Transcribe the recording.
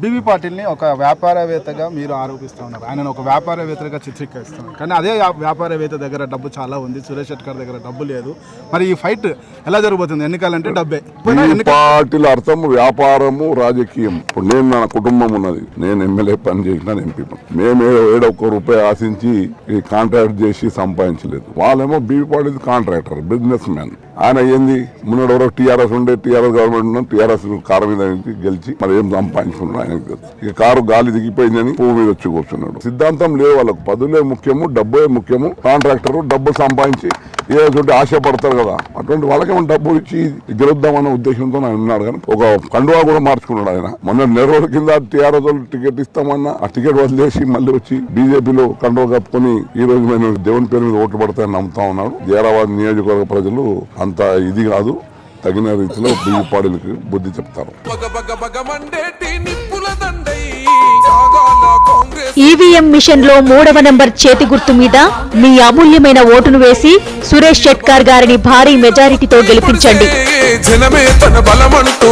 BB పాటిల్ని ఒక వ్యాపారవేత్తగా మీరు ఆరోపిస్తూ ఉన్నారు. ఆయన ఒక వ్యాపారవేత్తగా చిత్రీకరిస్తున్నారు. కానీ అదే వ్యా- వ్యాపారవేత్త దగ్గర డబ్బు చాలా ఉంది. సురేష్ శెట్కర్ దగ్గర డబ్బు లేదు. మరి ఈ ఫైట్ ఎలా జరగబోతుంది? ఎన్నికలంటే డబ్బే. పార్టీల అర్థం వ్యాపారము రాజకీయం. ఇప్పుడు నేను నా కుటుంబం ఉన్నది. నేను ఎమ్మెల్యే పని చేసిన ఎంపీ మేము ఏడో ఒక్క రూపాయి ఆశించి ఈ కాంట్రాక్ట్ చేసి సంపాదించలేదు. వాళ్ళేమో BV party contractor businessman. ఆయన ఏంది? మున్నడు ఎవరో టీఆర్ఎస్ ఉండే టీఆర్ఎస్ గవర్నమెంట్ ఉన్న టీఆర్ఎస్ కారు మీద నుంచి గెలిచి మరి ఏం సంపాదించుకున్నాడు ఆయనకు తెలుసు. ఇక కారు గాలి దిగిపోయిందని పువ్వు మీద వచ్చి కూర్చున్నాడు. సిద్ధాంతం లేదు వాళ్ళకు. పదులే ముఖ్యము డబ్బే ముఖ్యము కాంట్రాక్టర్ డబ్బు సంపాదించి ఏదో ఆశపడతారు కదా. అటువంటి వాళ్ళకి డబ్బు ఇచ్చి గెలుద్దామన్న ఉద్దేశంతో ఆయన ఉన్నాడు కానీ ఒక కండువా కూడా మార్చుకున్నాడు ఆయన. మొన్న నెల రోజుల కింద టీఆర్ఎస్ టికెట్ ఇస్తామన్న ఆ టికెట్ వదిలేసి మళ్ళీ వచ్చి బీజేపీలో కండువా కప్పుకొని ఈ రోజు నేను దేవుని పేరు మీద ఓట్లు పడతాయని నమ్ముతా ఉన్నాడు. జైరాబాద్ నియోజకవర్గ ప్రజలు అంత ఇది కాదు తగిన రీతిలో బియ్య బుద్ధి చెప్తారు. ఈవీఎం మిషన్లో మూడవ నంబర్ చేతి గుర్తు మీద మీ అమూల్యమైన ఓటును వేసి సురేష్ షెట్కార్ గారిని భారీ మెజారిటీతో గెలిపించండి. జనమే తన బలమంటూ